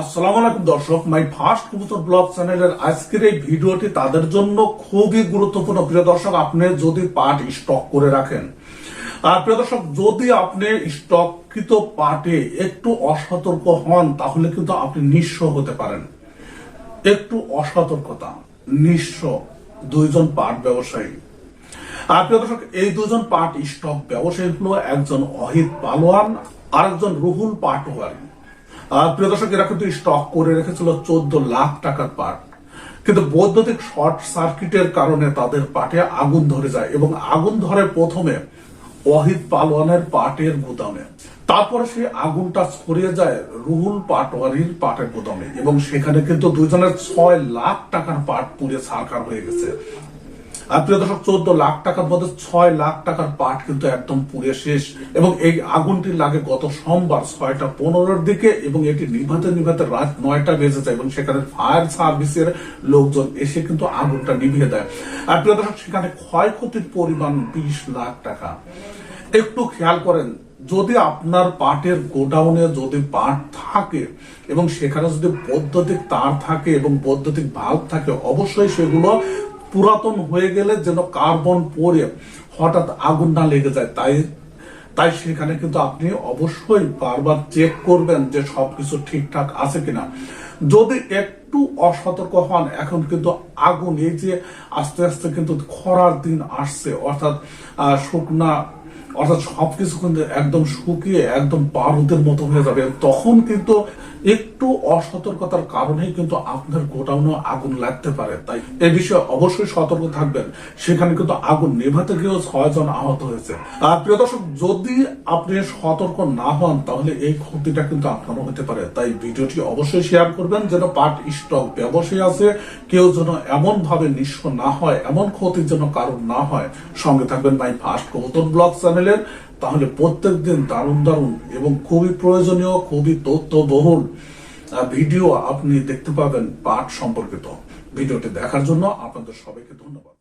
আসসালামু আলাইকুম দর্শক, মাই ফার্স্ট কবুতর ব্লগ চ্যানেলের আজকের এই ভিডিওটি তাদের জন্য খুবই গুরুত্বপূর্ণ। প্রিয় দর্শক, আপনি যদি পাট স্টক করে রাখেন, আর প্রিয় দর্শক, যদি আপনি স্টককৃত পাটে একটু অসতর্ক হন, তাহলে কিন্তু আপনি নিঃস্ব হতে পারেন। একটু অসতর্কতা, নিঃস্ব দুইজন পাট ব্যবসায়ী। আর প্রিয় দর্শক, এই দুজন পাট স্টক ব্যবসায়ী হলো একজন অহিত পালোয়ান আর একজন রুহুল পাটোয়ারি। আর প্রিয় দর্শক, এরা কিন্তু স্টক করে রেখেছিল চোদ্দ লাখ টাকার পাট কিন্তু বৈদ্যুতিক শর্ট সার্কিটের কারণে তাদের পাটে আগুন ধরে যায় এবং আগুন ধরে প্রথমে ওয়াহিদ পালোয়ানের পাটের গুদামে। তারপরে সেই আগুনটা ছড়িয়ে যায় রুহুল পাটোয়ারির পাটের গুদামে এবং সেখানে কিন্তু দুইজনের ছয় লাখ টাকার পাট পুড়ে সারকার হয়ে গেছে। আর প্রিয় দর্শক, চোদ্দ লাখ টাকার মধ্যে ছয় লাখ টাকার পাট কিন্তু একদম পুড়ে শেষ। এবং এই আগুনটি লাগে গত সোমবার ছয়টা পনেরোর দিকে এবং এটি নিভাতে নিভাতে রাত নয়টা বেজে যায় এবং সেখানে ফায়ার সার্ভিসের লোকজন এসে কিন্তু আগুনটা নিভিয়ে দেয়। আর প্রিয় দর্শক, সেখানে ক্ষয়ক্ষতির পরিমাণ বিশ লাখ টাকা। একটু খেয়াল করেন, যদি আপনার পাটের গোডাউনে যদি পাট থাকে এবং সেখানে যদি বৈদ্যুতিক তার থাকে এবং বৈদ্যুতিক ভাল্ব থাকে, অবশ্যই সেগুলো পুরাতন হয়ে গেলে যেন কার্বন পরে হঠাৎ আগুন না লেগে যায়, তাই তাই সেখানে কিন্তু আপনি অবশ্যই বারবার চেক করবেন যে সবকিছু ঠিকঠাক আছে কিনা। যদি একটু অসতর্ক হন, এখন কিন্তু আগুন এই যে আস্তে আস্তে কিন্তু খরার দিন আসছে, অর্থাৎ শুকনা অর্থাৎ সবকিছু কিন্তু একদম শুকিয়ে একদম বারুদের মতো হয়ে যাবে। তখন কিন্তু একটু অসতর্কতার কারণেই কিন্তু আপনার গোটাউনে আগুন লাগতে পারে। তাই এ বিষয়ে অবশ্যই সতর্ক থাকবেন। সেখানে কিন্তু আগুন নেভাতে গিয়েও ছয়জন আহত হয়েছে। আর প্রিয় দর্শক, যদি আপনি সতর্ক না হন, তাহলে এই ক্ষতিটা কিন্তু আপনারও হতে পারে। তাই ভিডিওটি অবশ্যই শেয়ার করবেন, যেন পাট স্টক ব্যবসায়ী আছে। কেউ যেন এমন ভাবে নিঃস্ব না হয়, এমন ক্ষতির জন্য কারণ না হয়। সঙ্গে থাকবেন মাই ফার্স্ট কৌতন ব্লগ চ্যানেলের তাহলে প্রত্যেক দিন দারুণ দারুণ এবং খুবই প্রয়োজনীয়, খুবই তথ্যবহুল বহুল ভিডিও আপনি দেখতে পাবেন পাঠ সম্পর্কিত। ভিডিওটি দেখার জন্য আপনাদের সবাইকে ধন্যবাদ।